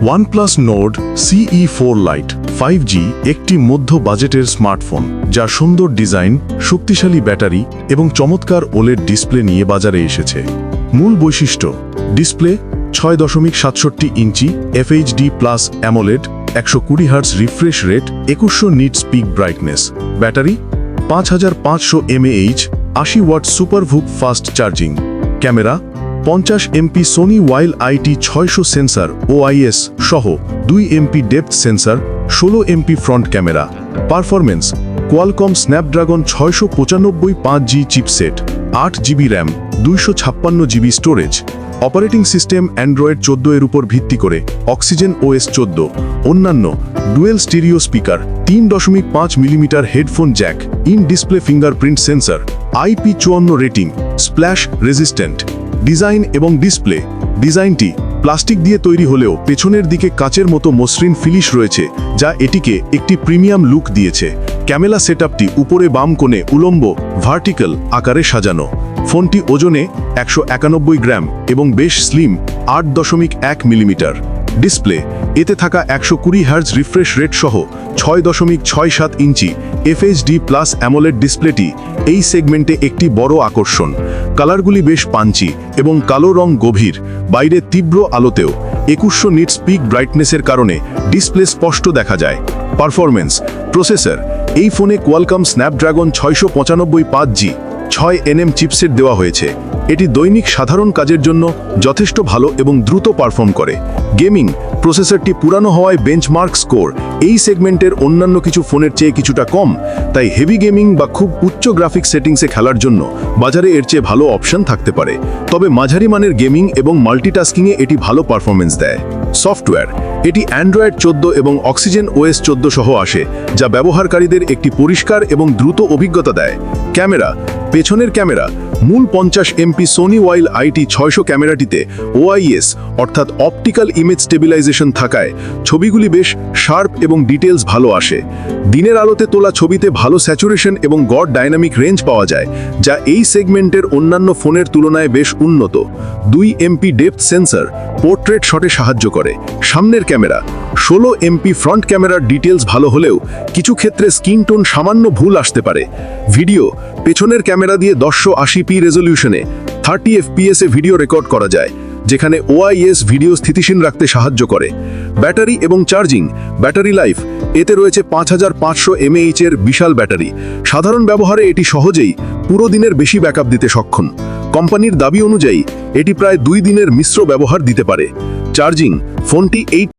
OnePlus Nord CE4 Lite 5G একটি মধ্য বাজেটের স্মার্টফোন, যা সুন্দর ডিজাইন, শক্তিশালী ব্যাটারি এবং চমৎকার ওলেড ডিসপ্লে নিয়ে বাজারে এসেছে। মূল বৈশিষ্ট্য, ডিসপ্লে ছয় দশমিক সাতষট্টি ইঞ্চি এফএইচডি প্লাস অ্যামোলেড একশো কুড়ি হার্টস রিফ্রেশ রেট, একুশশো নিট স্পিক ব্রাইটনেস, ব্যাটারি পাঁচ হাজার পাঁচশো এমএএইচ, আশি watt SUPERVOOC fast charging, camera পঞ্চাশ এমপি সোনি ওয়াইল আইটি ছয়শো সেন্সার ওআইএস সহ দুই এমপি ডেপথ সেন্সার, ষোলো MP front camera. Performance Qualcomm Snapdragon ছয়শো পঁচানব্বই পাঁচ জি চিপসেট, আট জিবি র্যাম, দুইশো ছাপ্পান্ন GB storage. Operating system Android চোদ্দ এর উপর ভিত্তি করে অক্সিজেন ওএস চোদ্দ। অন্যান্য, ডুয়েল স্টিরিও স্পিকার, তিন দশমিক পাঁচ millimetre headphone jack, in display fingerprint sensor IP চুয়ান্ন রেটিং, স্প্ল্যাশ রেজিস্ট্যান্ট। ডিজাইন এবং ডিসপ্লে। ডিজাইনটি প্লাস্টিক দিয়ে তৈরি হলেও পেছনের দিকে কাচের মতো মসৃণ ফিনিশ রয়েছে, যা এটিকে একটি প্রিমিয়াম লুক দিয়েছে। ক্যামেলা সেটআপটি উপরে বাম কোণে উলম্ব, ভার্টিক্যাল আকারে সাজানো। ফোনটি ওজনে একশো একানব্বই গ্রাম এবং বেশ স্লিম, আট দশমিক এক মিলিমিটার। ডিসপ্লে, এতে থাকা একশো কুড়ি হার্জ রিফ্রেশ রেট সহ ছয় দশমিক ছয় সাত ইঞ্চি এফএইচডি প্লাস অ্যামোলেড ডিসপ্লেটি এই সেগমেন্টে একটি বড় আকর্ষণ। কালারগুলি বেশ পাঞ্চি এবং কালো রং গভীর, বাইরে তীব্র আলোতেও। একুশশো নিট স্পিক ব্রাইটনেসের কারণে ডিসপ্লে স্পষ্ট দেখা যায়। পারফরমেন্স প্রসেসর এই ফোনে কোয়ালকাম স্ন্যাপড্রাগন ছয়শো পঁচানব্বই পাঁচ জি ছয় এনএম চিপসেট দেওয়া হয়েছে। এটি দৈনিক সাধারণ কাজের জন্য যথেষ্ট ভালো এবং দ্রুত পারফর্ম করে। গেমিং প্রসেসরটি পুরানো হওয়ায় বেঞ্চমার্ক স্কোর এই সেগমেন্টের অন্যান্য কিছু ফোনের চেয়ে কিছুটা কম, তাই হেভি গেমিং বা খুব উচ্চ গ্রাফিক সেটিংসে খেলার জন্য বাজারে এর চেয়ে ভালো অপশন থাকতে পারে। তবে মাঝারি মানের গেমিং এবং মাল্টিটাস্কিংয়ে এটি ভালো পারফরমেন্স দেয়। সফটওয়্যার এটি অ্যান্ড্রয়েড চোদ্দ এবং অক্সিজেন ওএস চোদ্দ সহ আসে, যা ব্যবহারকারীদের একটি পরিষ্কার এবং দ্রুত অভিজ্ঞতা দেয়। ক্যামেরা পেছনের ক্যামেরা, মূল পঞ্চাশ এমপি সোনি ওয়াইল আইটি ছয়শো ক্যামেরাটিতে ওআইএস অর্থাৎ অপটিক্যাল ইমেজ স্টেবিলাইজেশন থাকায় ছবিগুলি বেশ শার্প এবং ডিটেলস ভালো আসে। দিনের আলোতে তোলা ছবিতে ভালো স্যাচুরেশন এবং গড ডাইনামিক রেঞ্জ পাওয়া যায়, যা এই সেগমেন্টের অন্যান্য ফোনের তুলনায় বেশ উন্নত। দুই এমপি ডেপথ সেন্সর পোর্ট্রেট শটে সাহায্য করে। সামনের ক্যামেরা, ষোলো এমপি ফ্রন্ট ক্যামেরার ডিটেলস ভালো হলেও কিছু ক্ষেত্রে স্কিন টোন সামান্য ভুল আসতে পারে। ভিডিও, পেছনের ক্যামেরা দিয়ে দশশো আশি পি রেজলিউশনে থার্টি এফপিএসে ভিডিও রেকর্ড করা যায়, যেখানে ওআইএস ভিডিও স্থিতিশীল রাখতে সাহায্য করে। ব্যাটারি এবং চার্জিং, ব্যাটারি লাইফ, এতে রয়েছে পাঁচ হাজার পাঁচশো এমএইচ এর বিশাল ব্যাটারি। সাধারণ ব্যবহারে এটি সহজেই পুরো দিনের বেশি ব্যাকআপ দিতে সক্ষম। কোম্পানির দাবি অনুযায়ী এটি প্রায় দুই দিনের মিশ্র ব্যবহার দিতে পারে। চার্জিং ফোনটি এই